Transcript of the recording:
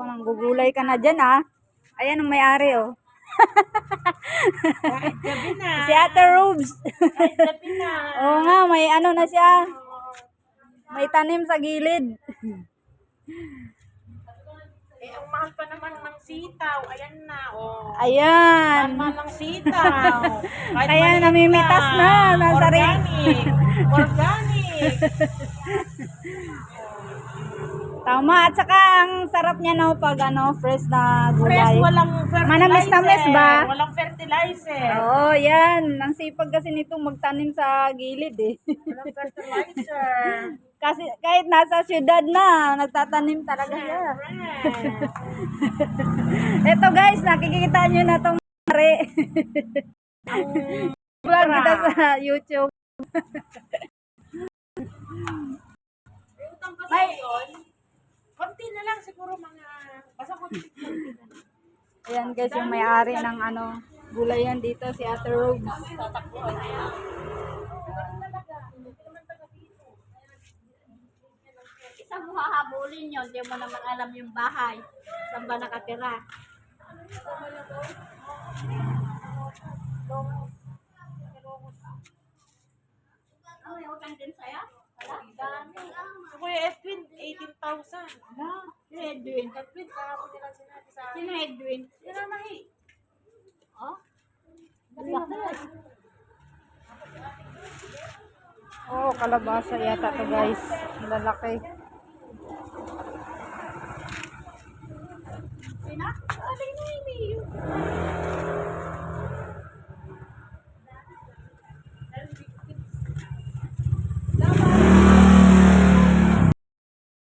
Oh, nanggugulay ka na dyan ah. Ayan ang may-ari oh. Kahit gabi na. Si Ate Rubes. Kahit gabi na. Oo nga, may ano na siya. May tanim sa gilid. Eh, ang mahal pa naman ng sitaw. Ayan na, oh. Ayan. Mahal ng sitaw. Kahit Kaya namimitas na, nasa rin. Organic. Organic. Tama. At saka ang sarap niya no pag ano, fresh na Fresh, gulay. walang fertilizer. Manamis-namis ba? Walang fertilizer. Oo, yan. Ang sipag kasi nito magtanim sa gilid eh. Walang fertilizer. kasi kahit nasa syudad na, nagtatanim talaga siya. Ito guys, nakikita nyo na tong mare. Vlog kita sa YouTube. Utang pa sa yun. Konti na lang siguro mga... Basta na lang. Ayan guys, yung may-ari ng ano, gulayan dito, si Ate Robes. Tatakbuhan na yan. Isang mo hahabulin yun, hindi mo naman alam yung bahay. Saan ba nakatira? Ano yung utang din sa'yo? Kuya Edwin, 18,000. Wala si Edwin. Complete para po nila sinabi sa akin. Sino Edwin? Sino Mahi? Oh? Oh, kalabasa yata to guys. Lalaki. Sino? Aling na yung